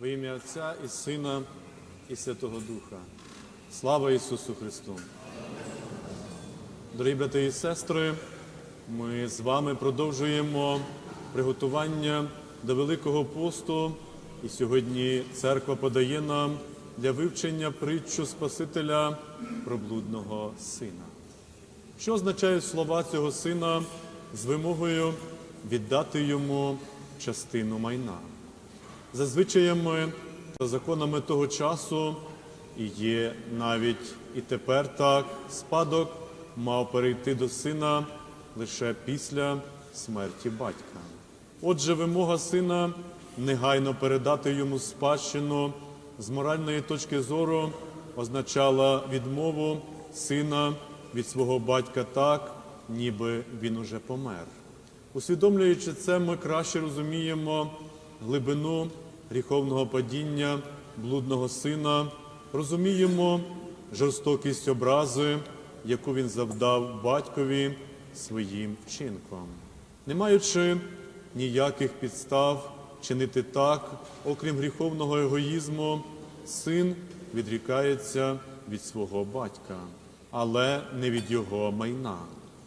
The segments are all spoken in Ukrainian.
Во ім'я Отця і Сина і Святого Духа. Слава Ісусу Христу! Дорогі брати і сестри, ми з вами продовжуємо приготування до Великого посту, і сьогодні церква подає нам для вивчення притчу Спасителя про блудного сина. Що означають слова цього сина з вимогою віддати йому частину майна? За звичаями та законами того часу і є навіть і тепер так, спадок мав перейти до сина лише після смерті батька. Отже, вимога сина негайно передати йому спадщину з моральної точки зору означала відмову сина від свого батька так, ніби він уже помер. Усвідомлюючи це, ми краще розуміємо глибину гріховного падіння блудного сина, розуміємо жорстокість образи, яку він завдав батькові своїм вчинком, не маючи ніяких підстав чинити так, окрім гріховного егоїзму, син відрікається від свого батька, але не від його майна.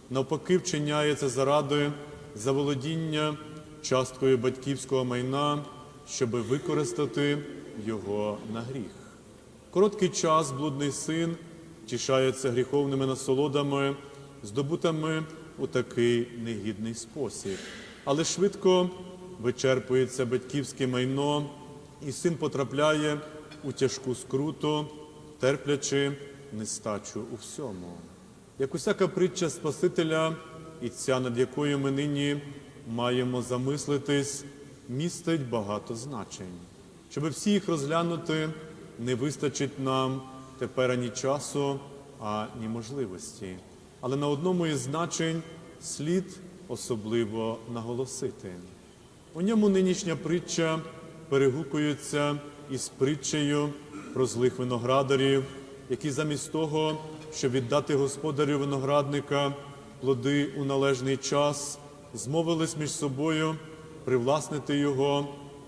Навпаки, вчиняється заради заволодіння часткою батьківського майна, щоби використати його на гріх. Короткий час блудний син тішається гріховними насолодами, здобутими у такий негідний спосіб, але швидко вичерпується батьківське майно, і син потрапляє у тяжку скруту, терплячи нестачу у всьому. Як усяка притча Спасителя, і ця, над якою ми нині маємо замислитись, містить багато значень. Щоб всі їх розглянути, не вистачить нам тепер ані часу, ані можливості. Але на одному із значень слід особливо наголосити. У ньому нинішня притча перегукується із притчею про злих виноградарів, які замість того, щоб віддати господарю виноградника плоди у належний час, змовились між собою привласнити його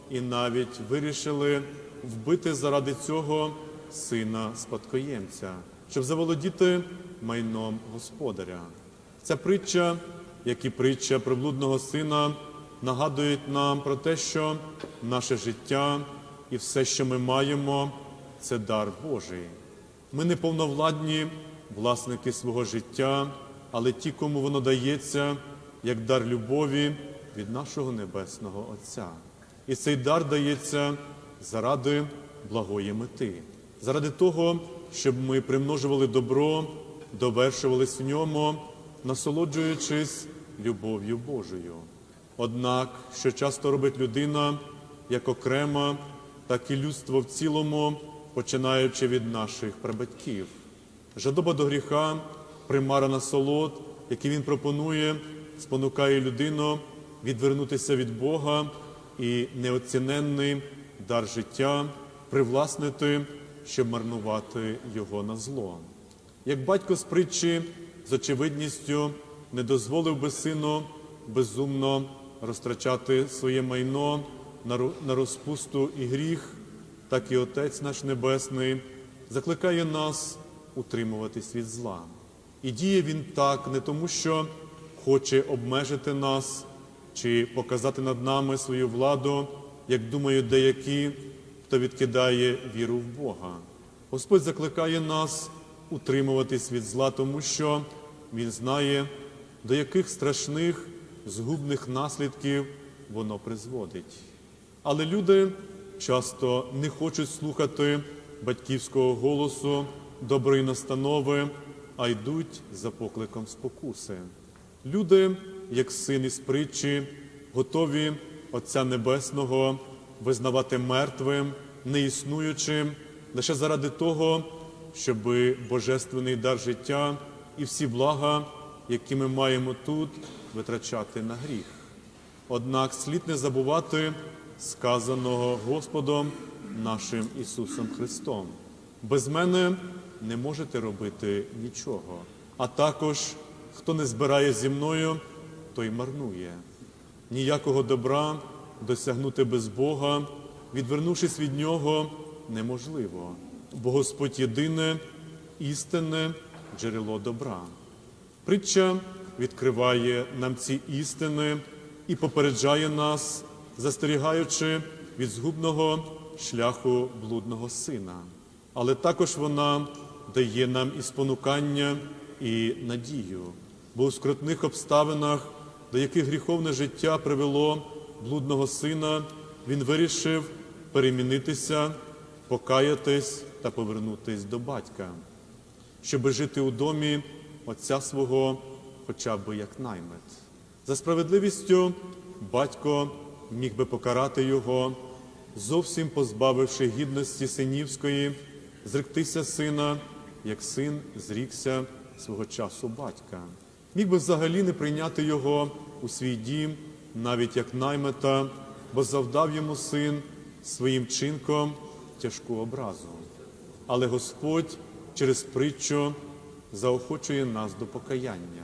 і навіть вирішили вбити заради цього сина спадкоємця, щоб заволодіти майном господаря. Ця притча, як і притча про блудного сина, нагадують нам про те, що наше життя і все, що ми маємо, це дар Божий. Ми не повновладні власники свого життя, але ті, кому воно дається, як дар любові від нашого Небесного Отця. І цей дар дається заради благої мети, заради того, щоб ми примножували добро, довершувались в ньому, насолоджуючись любов'ю Божою. Однак, що часто робить людина як окрема, так і людство в цілому, починаючи від наших прабатьків. Жадоба до гріха, примара насолод, які він пропонує, спонукає людину відвернутися від Бога і неоціненний дар життя привласнити, щоб марнувати його на зло. Як батько з притчі з очевидністю не дозволив би сину безумно розтрачати своє майно на розпусту і гріх, так і Отець наш Небесний закликає нас утримуватись від зла. І діє він так не тому, що хоче обмежити нас чи показати над нами свою владу, як думають деякі, хто відкидає віру в Бога. Господь закликає нас утримуватись від зла, тому що Він знає, до яких страшних згубних наслідків воно призводить. Але люди часто не хочуть слухати батьківського голосу, доброї настанови, а йдуть за покликом спокуси. Люди, як син із притчі, готові Отця Небесного визнавати мертвим, неіснуючим, лише заради того, щоб божественний дар життя і всі блага, які ми маємо тут, витрачати на гріх. Однак слід не забувати сказаного Господом нашим Ісусом Христом. Без мене не можете робити нічого. А також, хто не збирає зі мною, той марнує. Ніякого добра досягнути без Бога відвернувшись від нього, неможливо, бо Господь єдине, істинне джерело добра. Притча відкриває нам ці істини і попереджає нас, застерігаючи від згубного шляху блудного сина. Але також вона дає нам і спонукання, і надію, бо у скрутних обставинах, до яких гріховне життя привело блудного сина, він вирішив перемінитися, покаятись та повернутись до батька щоби жити у домі отця свого, хоча б як наймит. За справедливістю батько міг би покарати його, зовсім позбавивши гідності синівської, зректися сина, як син зрікся свого часу батька. Міг би взагалі не прийняти його у свій дім, навіть як наймита, бо завдав йому син своїм чинком тяжку образу. Але Господь через притчу заохочує нас до покаяння.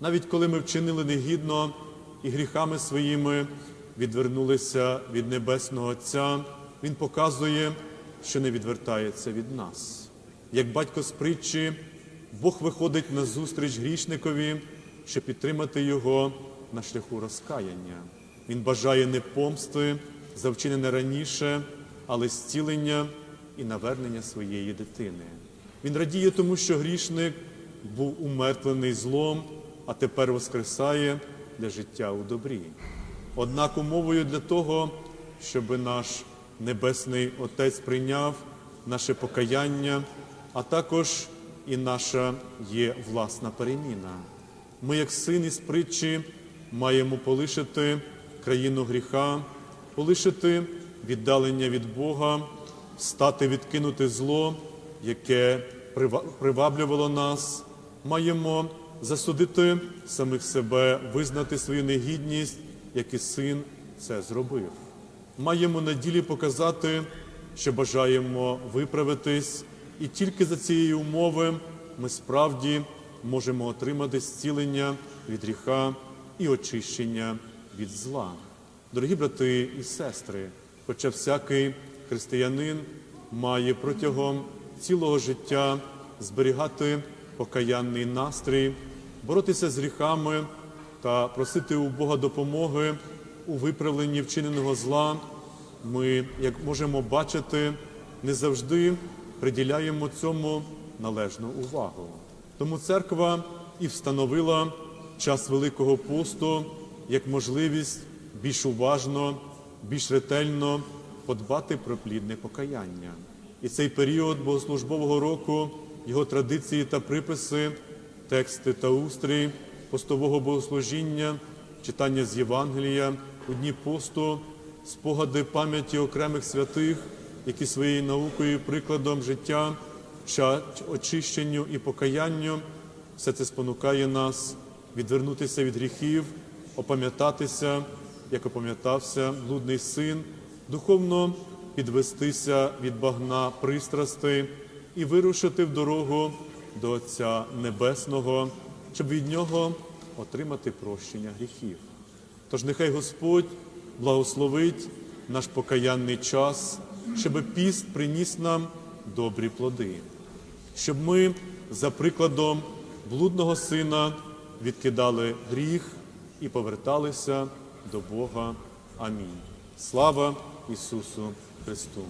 Навіть коли ми вчинили негідно і гріхами своїми відвернулися від Небесного Отця, Він показує, що не відвертається від нас. Як батько з притчі, Бог виходить на зустріч грішникові, щоб підтримати його на шляху розкаяння. Він бажає не помсти за вчинене раніше, але зцілення і навернення своєї дитини. Він радіє тому, що грішник був умертвлений злом, а тепер воскресає для життя у добрі. Однак умовою для того, щоб наш Небесний Отець прийняв наше покаяння, а також і наша є власна переміна. Ми, як син із притчі, маємо полишити країну гріха, полишити віддалення від Бога, стати відкинути зло, яке приваблювало нас, маємо засудити самих себе, визнати свою негідність, як і син це зробив. Маємо на ділі показати, що бажаємо виправитись, і тільки за цієї умови ми справді можемо отримати зцілення від гріха і очищення від зла. Дорогі брати і сестри, хоча всякий християнин має протягом цілого життя зберігати покаянний настрій, боротися з гріхами та просити у Бога допомоги у виправленні вчиненого зла, ми, як можемо бачити, не завжди приділяємо цьому належну увагу. Тому церква і встановила час Великого посту як можливість більш уважно, більш ретельно подбати про плідне покаяння. І цей період богослужбового року, його традиції та приписи, тексти та устрій постового богослужіння, читання з Євангелія у дні посту, спогади пам'яті окремих святих, які своєю наукою прикладом життя вчать очищенню і покаянню, все це спонукає нас відвернутися від гріхів, опам'ятатися, як опам'ятався блудний син, духовно підвестися від багна пристрастей і вирушити в дорогу до Отця Небесного, щоб від нього отримати прощення гріхів. Тож нехай Господь благословить наш покаянний час, щоб піст приніс нам добрі плоди, щоб ми за прикладом блудного сина відкидали гріх і поверталися до Бога. Амінь. Слава Ісусу Христу!